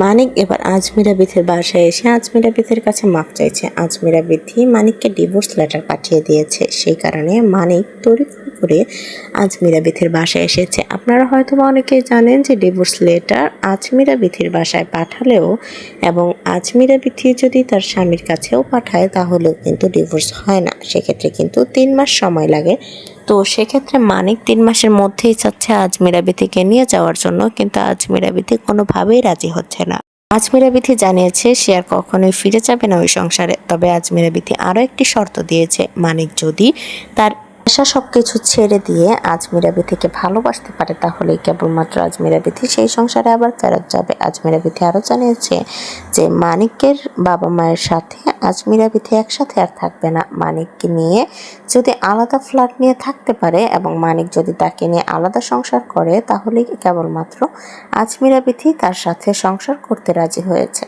মানিক এবার আজমিরা বিথির বাসায় এসে আজমিরা বিথির কাছে মাপ চাইছে। আজমিরা বিথি মানিককে ডিভোর্স লেটার পাঠিয়ে দিয়েছে। সেই কারণে মানিক তড়িৎ করে আজমিরা বিথির বাসায় এসেছে। আপনারা হয়তো বা অনেকেই জানেন যে ডিভোর্স লেটার আজমিরা বিথির বাসায় পাঠালেও এবং আজমিরা বিথি যদি তার স্বামীর কাছেও পাঠায় তাহলেও কিন্তু ডিভোর্স হয় না। সেক্ষেত্রে কিন্তু তিন মাস সময় লাগে তো সেক্ষেত্রে মানিক তিন মাসের মধ্যেই চাচ্ছে আজমিরা বিথিকে নিয়ে যাওয়ার জন্য, কিন্তু আজমিরা বিথি কোনোভাবেই রাজি হচ্ছে না। আজমিরা বিথি জানিয়েছে সে আর কখনোই ফিরে যাবে না ওই সংসারে, তবে আজমিরা বিথি আরও একটি শর্ত দিয়েছে। মানিক যদি তার আশা সব কিছু ছেড়ে দিয়ে আজমিরা বিথিকে ভালোবাসতে পারে, তাহলেই কেবলমাত্র আজমিরা বিথি সেই সংসারে আবার ফেরত যাবে। আজমিরা বিথি আরও জানিয়েছে যে, মানিকের বাবা মায়ের সাথে আজমিরা বিথি একসাথে আর থাকবে না। মানিককে নিয়ে যদি আলাদা ফ্ল্যাট নিয়ে থাকতে পারে এবং মানিক যদি তাকে নিয়ে আলাদা সংসার করে, তাহলেই কেবলমাত্র আজমিরা বিথি তার সাথে সংসার করতে রাজি হয়েছে।